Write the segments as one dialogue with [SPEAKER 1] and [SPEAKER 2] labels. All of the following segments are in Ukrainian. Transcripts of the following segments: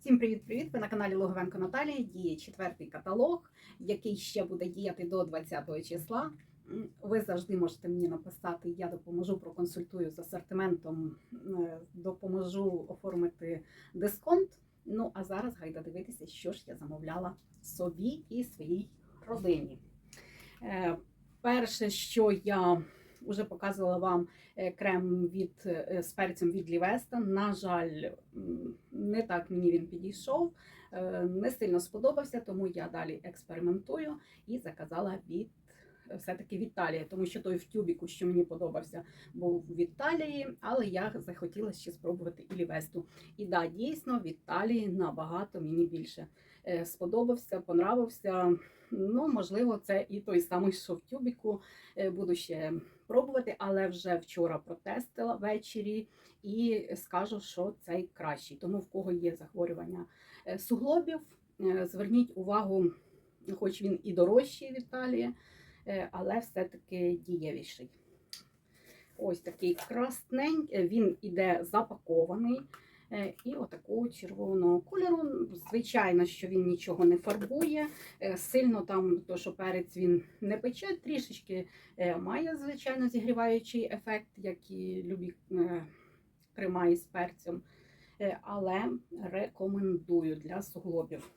[SPEAKER 1] Всім привіт-привіт! Ви на каналі Логовенко Наталія. Діє четвертий каталог, який ще буде діяти до 20 числа. Ви завжди можете мені написати, я допоможу, проконсультую з асортиментом, е, допоможу оформити дисконт. Ну а зараз гайда дивитися, що ж я замовляла собі і своїй родині. Е, Перше, що я вже показувала вам е, крем від е, з перцем від Лівеста. На жаль, не так мені він підійшов, е, не сильно сподобався, тому я далі експериментую і заказала від все-таки від Італії, тому що той в тюбіку, що мені подобався, був в Італії, але я захотіла ще спробувати і Лівесту. І да, дійсно, в Італії набагато мені більше сподобався, понравився. Ну, можливо, це і той самий, що в тюбіку. Буду ще пробувати, але вже вчора протестила ввечері і скажу, що цей кращий. Тому в кого є захворювання е, суглобів, е, зверніть увагу, хоч він і дорожчий в Італії, е, але все-таки дієвіший. Ось такий красненький, він іде запакований. Е, І отакого червоного кольору. Звичайно, що він нічого не фарбує. Е, Сильно там, то що перець він не пече, трішечки е, має, звичайно, зігріваючий ефект, як і любі крема із перцем. Але рекомендую для суглобів.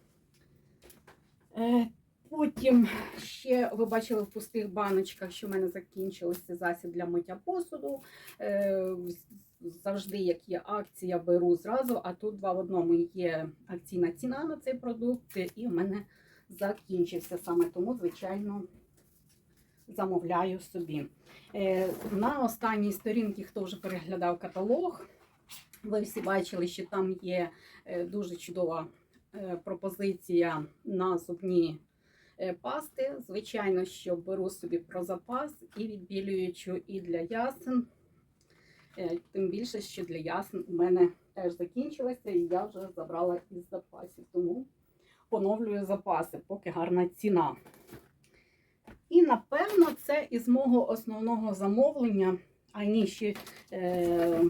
[SPEAKER 1] Потім ще ви бачили в пустих баночках, що в мене закінчився засіб для миття посуду. Завжди, як є акція, беру зразу, а тут два в одному є акційна ціна на цей продукт, і в мене закінчився саме тому, звичайно, замовляю собі. Е, На останній сторінці, хто вже переглядав каталог, ви всі бачили, що там є е, дуже чудова е, пропозиція на зубні пасти. Звичайно, що беру собі про запас і відбілюючу і для ясен. Е, Тим більше, що для ясен у мене теж закінчилося, і я вже забрала із запасів. Тому поновлюю запаси, поки гарна ціна. І напевно це із мого основного замовлення. А ще е,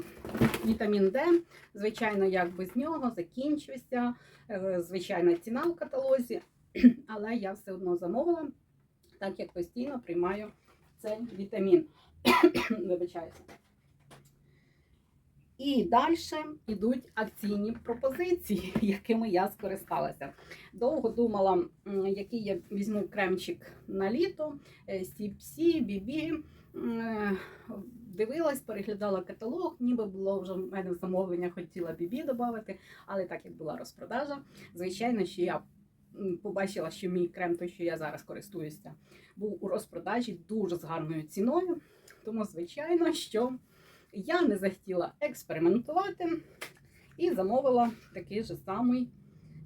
[SPEAKER 1] вітамін Д. Звичайно, як без нього закінчився. Е, звичайна ціна в каталозі, але я все одно замовила, так як постійно приймаю цей вітамін. Вибачаюся. І далі йдуть акційні пропозиції, якими я скористалася. Довго думала, який я візьму кремчик на літо, Сіпсі, Бібі. Дивилась, переглядала каталог, ніби було вже в мене замовлення, хотіла бібі додати, але так як була розпродажа, звичайно, що я побачила, що мій крем, той, що я зараз користуюся, був у розпродажі дуже з гарною ціною. Тому, звичайно, що я не захотіла експериментувати і замовила такий же самий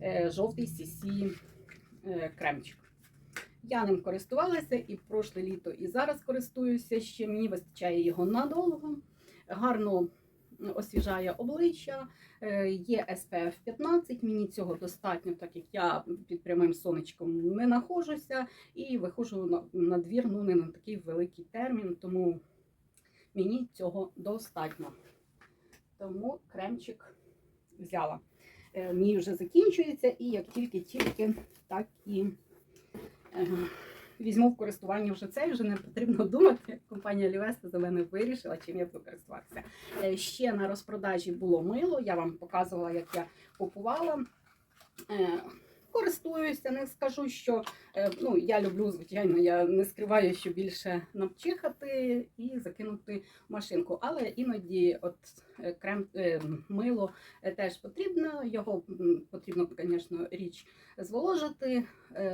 [SPEAKER 1] е, жовтий CC е, кремчик. Я ним користувалася і прошле літо, і зараз користуюся ще. Мені вистачає його надовго. Гарно освіжає обличчя, е, є SPF 15, мені цього достатньо, так як я під прямим сонечком не нахожуся і виходжу на двір ну, не на такий великий термін, тому мені цього достатньо. Тому кремчик взяла. Е, Мій вже закінчується, і як тільки-тільки, так і е, візьму в користування вже цей, вже не потрібно думати. Компанія Лівеста за мене вирішила, чим я буду користуватися. Е, Ще на розпродажі було мило, я вам показувала, як я купувала. Користуюся, не скажу, що е, ну, я люблю, звичайно, я не скриваю, що більше навчихати і закинути машинку. Але іноді от е, крем е, мило теж потрібно. Його потрібно, звісно, річ зволожити,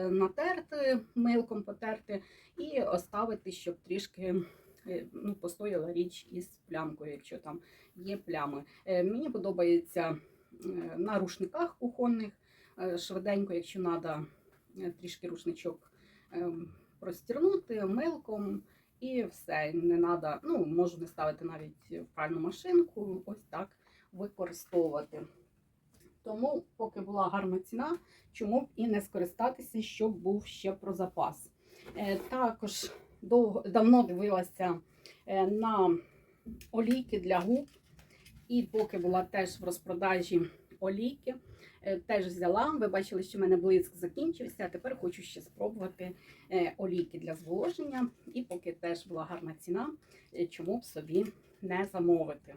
[SPEAKER 1] натерти, милком потерти і оставити, щоб трішки ну, постояла річ із плямкою, якщо там є плями. Мені подобається на рушниках кухонних. Е, швиденько, якщо треба трішки рушничок ем, простірнути милком і все. Не треба, ну, можу не ставити навіть в пральну машинку, ось так використовувати. Тому, поки була гарна ціна, чому б і не скористатися, щоб був ще про запас. Е, Також довго, давно дивилася е, на олійки для губ, і поки була теж в розпродажі олійки. Е, Теж взяла. Ви бачили, що в мене блиск закінчився. А тепер хочу ще спробувати е, олійки для зволоження. І поки теж була гарна ціна, е, чому б собі не замовити.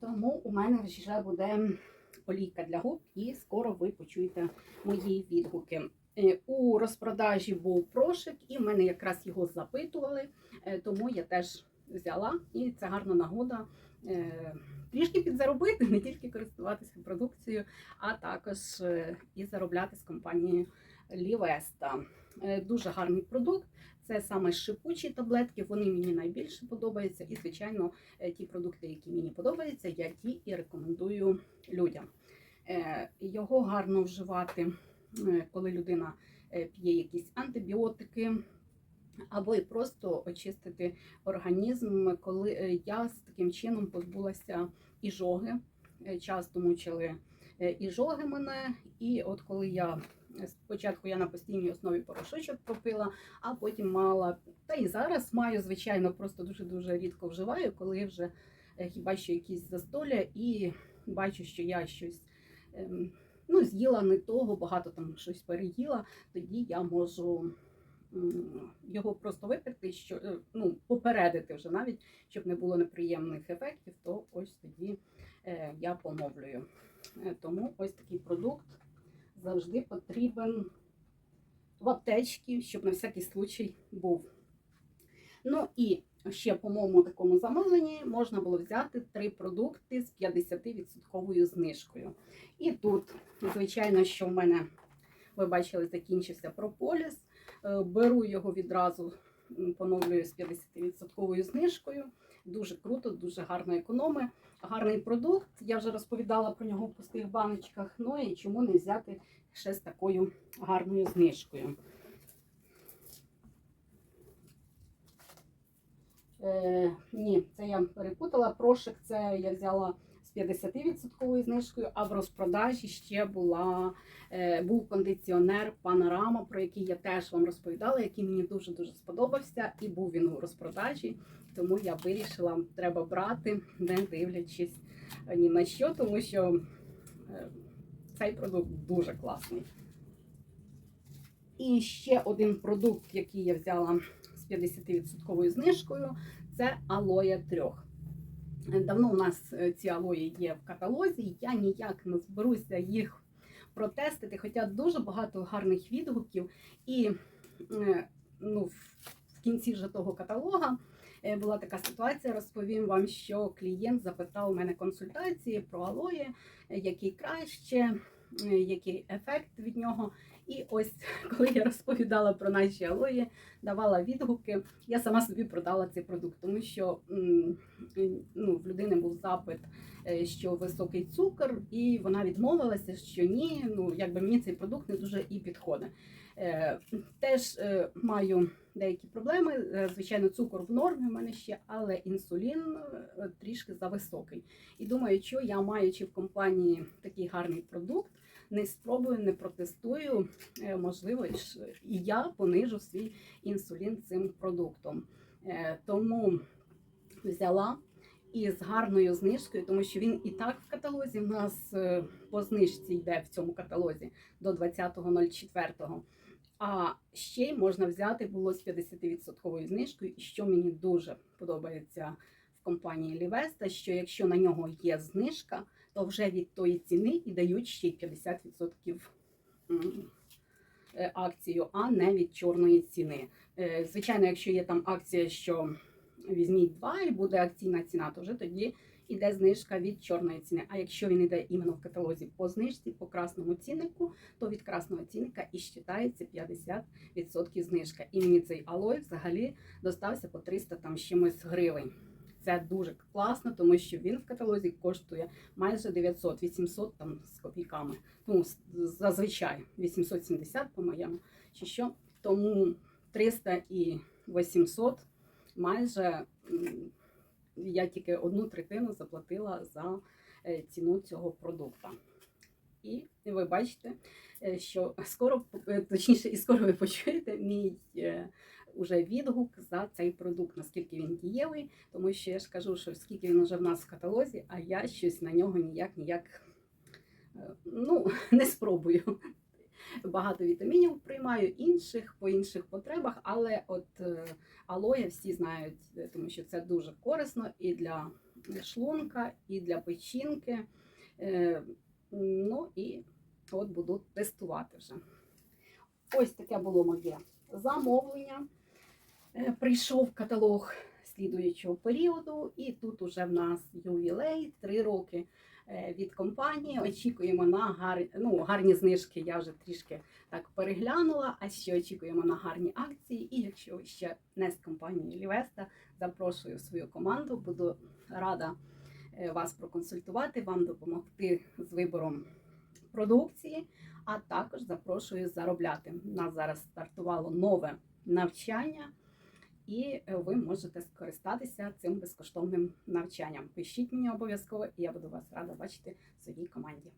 [SPEAKER 1] Тому у мене вже буде олійка для губ, і скоро ви почуєте мої відгуки. У розпродажі був прошик, і в мене якраз його запитували, тому я теж взяла, і це гарна нагода трішки підзаробити, не тільки користуватися продукцією, а також е, і заробляти з компанією Лівеста. Е, Дуже гарний продукт. Це саме шипучі таблетки, вони мені найбільше подобаються. І, звичайно, е, ті продукти, які мені подобаються, я ті і рекомендую людям. Е, Його гарно вживати, е, коли людина е, п'є якісь антибіотики, або і просто очистити організм, коли е, я з таким чином позбулася іжоги. Е, Часто мучили е, іжоги мене, і от коли я спочатку я на постійній основі порошочок попила, а потім мала, та і зараз маю, звичайно, просто дуже-дуже рідко вживаю, коли вже хіба що якісь застолля, і бачу, що я щось ем, ну, з'їла не того, багато там щось переїла, тоді я можу його просто випити, що е, ну, попередити вже навіть, щоб не було неприємних ефектів, то ось тоді е, я помовлюю. Е, Тому ось такий продукт завжди потрібен в аптечці, щоб на всякий случай був. Ну і ще по моєму такому замовленні можна було взяти три продукти з 50% знижкою. І тут, звичайно, що в мене, ви бачили, закінчився прополіс. Е, Беру його відразу, поновлюю з 50% знижкою. Дуже круто, дуже гарно економи. Гарний продукт. Я вже розповідала про нього в пустих баночках. Ну і чому не взяти ще з такою гарною знижкою. Е, ні, це я перепутала. Прошик це я взяла з 50% знижкою, а в розпродажі ще була, е, був кондиціонер Панорама, про який я теж вам розповідала, який мені дуже-дуже сподобався, і був він у розпродажі. Тому я вирішила, треба брати, не дивлячись ні на що, тому що е, цей продукт дуже класний. І ще один продукт, який я взяла з 50% знижкою, це алоє трьох. Давно у нас е, ці алої є в каталозі, я ніяк не зберуся їх протестити, хоча дуже багато гарних відгуків. І е, ну, в кінці вже того каталога е, була така ситуація. Розповім вам, що клієнт запитав у мене консультації про алоє, е, який краще, е, який ефект від нього. І ось коли я розповідала про наші алої, давала відгуки, я сама собі продала цей продукт, тому що ну, в людини був запит, е, що високий цукор, і вона відмовилася, що ні, ну якби мені цей продукт не дуже і підходить. Е, Теж е, маю деякі проблеми. Звичайно, цукор в нормі в мене ще, але інсулін трішки зависокий. І думаю, що я маючи в компанії такий гарний продукт не спробую, не протестую. Е, Можливо, і я понижу свій інсулін цим продуктом. Е, Тому взяла і з гарною знижкою, тому що він і так в каталозі. В нас е, по знижці йде в цьому каталозі до 20.04. А ще й можна взяти було з 50% знижкою, і що мені дуже подобається в компанії Лівеста, що якщо на нього є знижка, то вже від тої ціни і дають ще й 50% м, е, акцію, а не від чорної ціни. Е, Звичайно, якщо є там акція, що візьміть два і буде акційна ціна, то вже тоді іде знижка від чорної ціни. А якщо він іде іменно в каталозі по знижці, по красному ціннику, то від красного цінника і считається 50% знижка. І мені цей алой взагалі достався по 300 там чимось гривень. Це дуже класно, тому що він в каталозі коштує майже 900, 800 там з копійками. Ну, зазвичай 870, по-моєму, чи що. Тому 300 і 800 майже я тільки одну третину заплатила за е, ціну цього продукту. І ви бачите, е, що скоро, е, точніше, і скоро ви почуєте мій уже відгук за цей продукт, наскільки він дієвий, тому що я ж кажу, що скільки він вже в нас в каталозі, а я щось на нього ніяк ніяк е, ну, не спробую. Багато вітамінів приймаю інших по інших потребах, але от е, алоє всі знають, е, тому що це дуже корисно і для шлунка, і для печінки. Ну і от буду тестувати вже. Ось таке було моє замовлення. Е, Прийшов каталог слідуючого періоду, і тут уже в нас ювілей, три роки е, від компанії. Очікуємо на гар... ну, гарні знижки. Я вже трішки так переглянула. А ще очікуємо на гарні акції. І якщо ще не з компанією Лівеста, запрошую свою команду. Буду рада е, вас проконсультувати, вам допомогти з вибором продукції, а також запрошую заробляти. У нас зараз стартувало нове навчання, і е, ви можете скористатися цим безкоштовним навчанням. Пишіть мені обов'язково, і я буду вас рада бачити в своїй команді.